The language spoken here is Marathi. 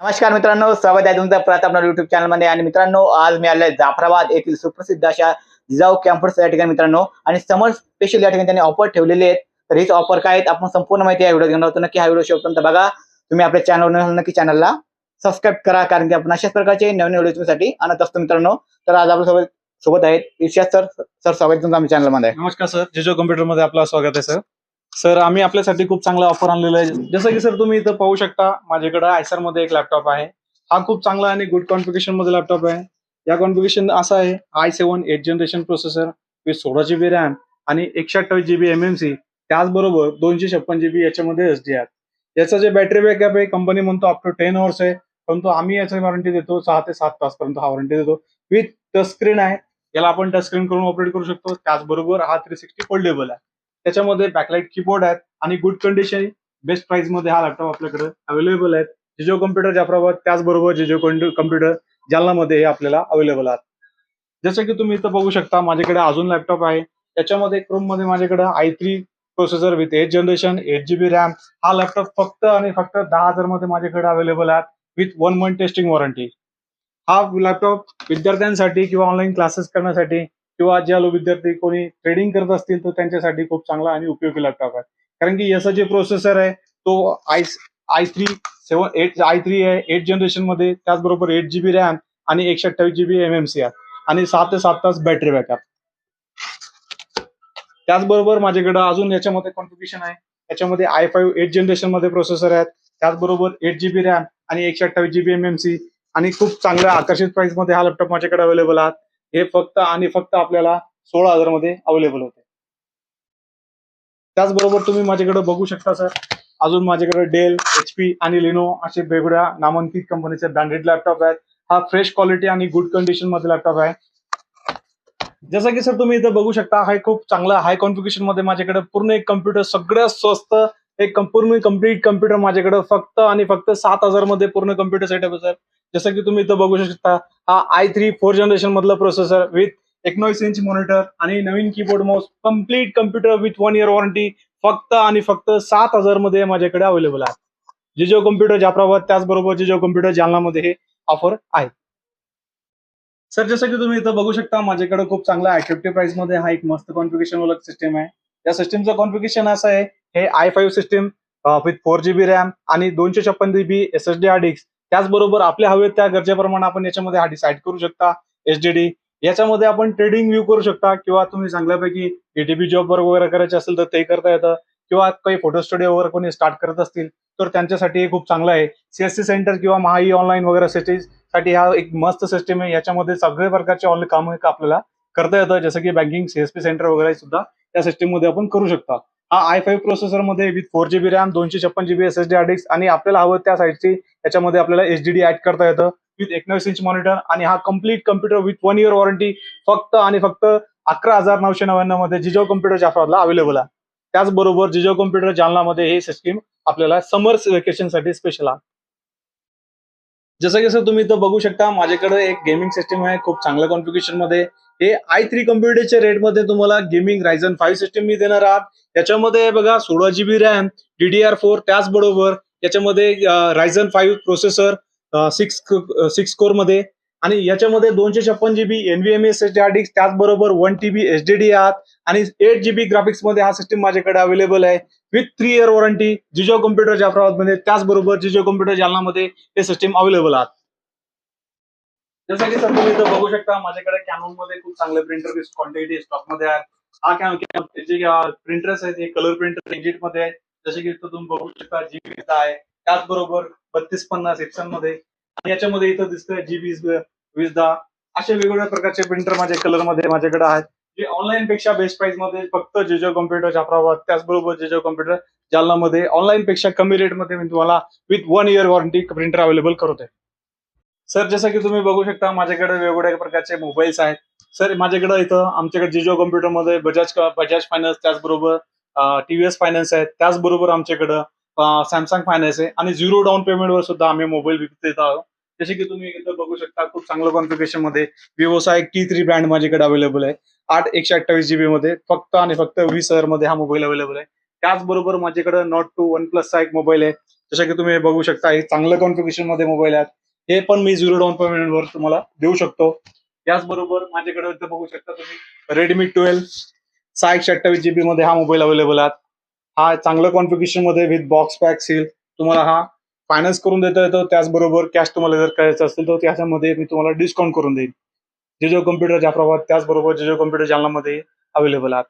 नमस्कार मित्रांनो स्वागत आहे तुमचं परत आपल्या युट्यूब चॅनलमध्ये आणि मित्रांनो आज मी आलोय जाफराबाद येथील सुप्रसिद्ध अशा जिजाऊ कॅम्पस या ठिकाणी मित्रांनो. आणि समर स्पेशल या ठिकाणी त्यांनी ऑफर ठेवलेले आहेत. तर हीच ऑफर काय आहेत आपण संपूर्ण माहिती या व्हिडिओ घेणार होतो नक्की हा व्हिडिओ शेवटपर्यंत बघा. तुम्ही आपल्या चॅनलवर नक्की चॅनलला सबस्क्राईब करा कारण की आपण अशाच प्रकारचे नवीन व्हिडिओ तुमच्यासाठी आणत असतो मित्रांनो. तर आज आपल्यासोबत सोबत आहेत इर्षाद सर सर स्वागत तुमचं आमच्या चॅनलमध्ये नमस्कार सर जिजो कम्प्युटरमध्ये आपलं स्वागत आहे सर सर आम्ही आपल्यासाठी खूप चांगला ऑफर आणलेला आहे. जसं की सर तुम्ही इथं पाहू शकता माझ्याकडे आयसरमध्ये एक लॅपटॉप आहे. हा खूप चांगला आणि गुड कॉन्फिगेशनमध्ये लॅपटॉप आहे. या कॉन्फिगेशन असा आहे i seven eight generation processor with सोळा जीबी रॅम आणि एकशे अठ्ठावीस जीबी एम एम सी त्याचबरोबर दोनशे छप्पन जीबी याच्यामध्ये एस डी आर याचा जे बॅटरी बॅकअप आहे कंपनी म्हणतो अप टू टेन अवर्स आहे परंतु आम्ही याची वॉरंटी देतो सहा ते सात तासपर्यंत हा वॉरंटी देतो. विथ टच स्क्रीन आहे याला आपण टच स्क्रीन करून ऑपरेट करू शकतो. त्याचबरोबर हा थ्री सिक्स्टी फोल्डेबल आहे. त्याच्यामध्ये बॅकलाईट कीबोर्ड आहेत आणि गुड कंडिशन बेस्ट प्राइसमध्ये हा लॅपटॉप आपल्याकडे अवेलेबल आहेत. जिजो कम्प्युटर जाफराबाद त्याचबरोबर जिजो कम्प्युटर जालनामध्ये हे आपल्याला अवेलेबल आहेत. जसं की तुम्ही इथं बघू शकता माझ्याकडे अजून लॅपटॉप आहे. त्याच्यामध्ये क्रोममध्ये माझ्याकडे i three processor with eight generation eight GB RAM हा लॅपटॉप फक्त आणि फक्त दहा हजारमध्ये माझ्याकडे अवेलेबल आहेत with one month testing warranty हा लॅपटॉप विद्यार्थ्यांसाठी किंवा ऑनलाईन क्लासेस करण्यासाठी किंवा ज्या विद्यार्थी कोणी ट्रेडिंग करत असतील तर त्यांच्यासाठी खूप चांगला आणि उपयोगी लॅपटॉप आहे. कारण की याचा जे प्रोसेसर आहे तो i i three seven eight i three आहे एट जनरेशनमध्ये त्याचबरोबर एट जीबी रॅम आणि एकशे अठ्ठावीस जीबी एम एम सी आहे. आणि सात ते सात तास बॅटरी बॅकअप त्याचबरोबर माझ्याकडे अजून याच्यामध्ये कॉन्फिगरेशन आहे. याच्यामध्ये आय फाईव्ह एट जनरेशनमध्ये प्रोसेसर आहेत. त्याचबरोबर एट जीबी रॅम आणि एकशे अठ्ठावीस जीबी एम एम सी आणि खूप चांगल्या आकर्षित प्राइसमध्ये हा लॅपटॉप माझ्याकडे अवेलेबल आहात हे फक्त आणि फक्त आपल्याला सोळा हजारमध्ये अवेलेबल होते. त्याचबरोबर तुम्ही माझ्याकडे बघू शकता सर अजून माझ्याकडे डेल एच पी आणि लिनो असे वेगवेगळ्या नामांकित कंपनीचे ब्रँडेड लॅपटॉप आहेत. हा फ्रेश क्वालिटी आणि गुड कंडिशनमध्ये लॅपटॉप आहे. जसं की सर तुम्ही इथं बघू शकता हा खूप चांगला हाय कॉन्फिगरेशनमध्ये माझ्याकडे पूर्ण एक कम्प्युटर सगळ्यात स्वस्त एक पूर्ण कंप्लीट कम्प्युटर माझ्याकडे फक्त आणि फक्त सात हजारमध्ये पूर्ण कम्प्युटर सेटअप आहे सर जसं की तुम्ही इथं बघू शकता हा आय थ्री फोर जनरेशन मधला प्रोसेसर विथ एकोणीस इंच मॉनिटर आणि नवीन keyboard mouse complete computer with one year warranty फक्त आणि फक्त सात हजारमध्ये माझ्याकडे अवेलेबल आहे. जिजो कम्प्युटर जाफराबाद त्याचबरोबर जिजो कम्प्युटर जालनामध्ये हे ऑफर आहे. सर जसं की तुम्ही इथं बघू शकता माझ्याकडे खूप चांगला अट्रॅक्टिव्ह प्राइसमध्ये हा एक मस्त कॉन्फिगेशन वाला सिस्टम आहे. या सिस्टमचं कॉन्फिगेशन असं आहे हे i five system with four GB RAM आणि दोनशे छप्पन GB S S D hard disk त्याचबरोबर आपल्या हवेत त्या गरजेप्रमाणे आपण याच्यामध्ये हा डिसाईड करू शकता एचडीडी याच्यामध्ये आपण ट्रेडिंग व्ह्यू करू शकता किंवा तुम्ही चांगल्यापैकी एटीपी जॉब वर्क वगैरे करायचे असेल तर ते करता येतं किंवा काही फोटो स्टुडिओ वगैरे कोणी स्टार्ट करत असतील तर त्यांच्यासाठी हे खूप चांगलं आहे. सीएससी सेंटर किंवा महाई ऑनलाईन वगैरे सिटीजसाठी हा एक मस्त सिस्टम आहे. याच्यामध्ये सगळे प्रकारचे ऑनलाईन काम आपल्याला करता येतं. जसं की बँकिंग सीएसपी सेंटर वगैरे सुद्धा त्या सिस्टीममध्ये आपण करू शकता. हा आय फाईव्ह प्रोसेसरमध्ये विथ फोर जीबी रॅम दोनशे छप्पन GB S S D hard आणि आपल्याला हवं त्या साईडची याच्यामध्ये आपल्याला एच डी डी ऍड करता येतं विथ एकोणीस इंच मॉनिटर आणि हा complete computer with one year warranty फक्त आणि फक्त अकरा हजार नऊशे नव्याण्णवमध्ये जिजो कम्प्युटर जाफराबादला अवेलेबल आहे. त्याचबरोबर जिजो कम्प्युटर जालनामध्ये हे सिस्टीम आपल्याला समर्स वेकेशनसाठी स्पेशल आहे. जसं की सर तुम्ही इथं बघू शकता माझ्याकडे एक गेमिंग सिस्टम आहे खूप चांगल्या कॉन्फिगरेशनमध्ये. हे आय थ्री कम्प्युटरच्या रेटमध्ये तुम्हाला गेमिंग रायझन फाईव्ह सिस्टीम मी देणार आहात. याच्यामध्ये बघा सोळा जीबी रॅम डीडीआर फोर त्याचबरोबर याच्यामध्ये Ryzen five processor six six कोरमध्ये. आणि याच्यामध्ये दोनशे छप्पन जीबी एनव्हीएमए एस डिस्क त्याचबरोबर one TB H D D आहात आणि एट जीबी ग्राफिक्समध्ये हा सिस्टम माझ्याकडे अवेलेबल आहे. With three year warranty Jijo computer जाफराबादमध्ये त्याचबरोबर जिजो कम्प्युटर जालनामध्ये हे सिस्टम अवेलेबल आहात. जसं की सर तुम्ही इथं बघू शकता माझ्याकडे कॅनॉनमध्ये खूप चांगले प्रिंटर क्वांटिटी स्टॉकमध्ये आहेत हा कॅन जे प्रिंटर्स आहेत हे कलर प्रिंटर एजिटमध्ये आहेत जसे की तुम्ही बघू शकता जी आहे. त्याचबरोबर बत्तीस पन्नास एक्सनमध्ये आणि याच्यामध्ये इथं दिसतंय जी वीस वीस दहा असे वेगवेगळ्या प्रकारचे प्रिंटर माझ्या कलरमध्ये माझ्याकडे आहेत. जे ऑनलाईन पेक्षा बेस्ट प्राइसमध्ये फक्त जिजो कॉम्प्युटर जाफराबाद त्याचबरोबर कॉम्प्युटर कम्प्युटर जालनामध्ये ऑनलाईन पेक्षा कमी रेटमध्ये मी तुम्हाला with one year warranty printer available करत आहे सर जसं की तुम्ही बघू शकता माझ्याकडे वेगवेगळ्या प्रकारचे मोबाईल्स आहेत. सर माझ्याकडे इथं आमच्याकडे जिजो कॉम्प्युटरमध्ये बजाज बजाज फायनान्स त्याचबरोबर टीव्हीएस फायनान्स आहेत. त्याचबरोबर आमच्याकडं सॅमसंग फायनान्स आहे. आणि झिरो डाऊन पेमेंटवर सुद्धा आम्ही मोबाईल विकत देत आहोत. जसे की तुम्ही इथं बघू शकता खूप चांगलं कॉन्फिगरेशनमध्ये विवोचा एक टी थ्री ब्रँड माझ्याकडे अवेलेबल आहे. आठ एकशे अठ्ठावीस जीबी मध्ये. फक्त आणि फक्त वीस हजारमध्ये हा मोबाईल अवेलेबल आहे. त्याचबरोबर माझ्याकडे नॉट टू वन प्लसचा एक मोबाईल आहे. जसं की तुम्ही बघू शकता हे चांगलं कॉन्फिगरेशनमध्ये मोबाईल आहेत हे पण मी झिरो डाऊन पेमेंट वर तुम्हाला देऊ शकतो. त्याचबरोबर माझ्याकडे बघू शकता तुम्ही रेडमी ट्वेल्व सहा एकशे अठ्ठावीस जीबी मध्ये हा मोबाईल अवेलेबल आहे. हा चांगलं कॉन्फिगरेशनमध्ये विथ बॉक्स पॅक सील तुम्हाला हा फायनान्स करून देता येतो. त्याचबरोबर कॅश तुम्हाला जर करायचं असेल तर त्याच्यामध्ये मी तुम्हाला डिस्काउंट करून देईन. जे जो कम्प्युटर जाफराबाद त्याचबरोबर जे जो कम्प्युटर जालनामध्ये अवेलेबल आहेत.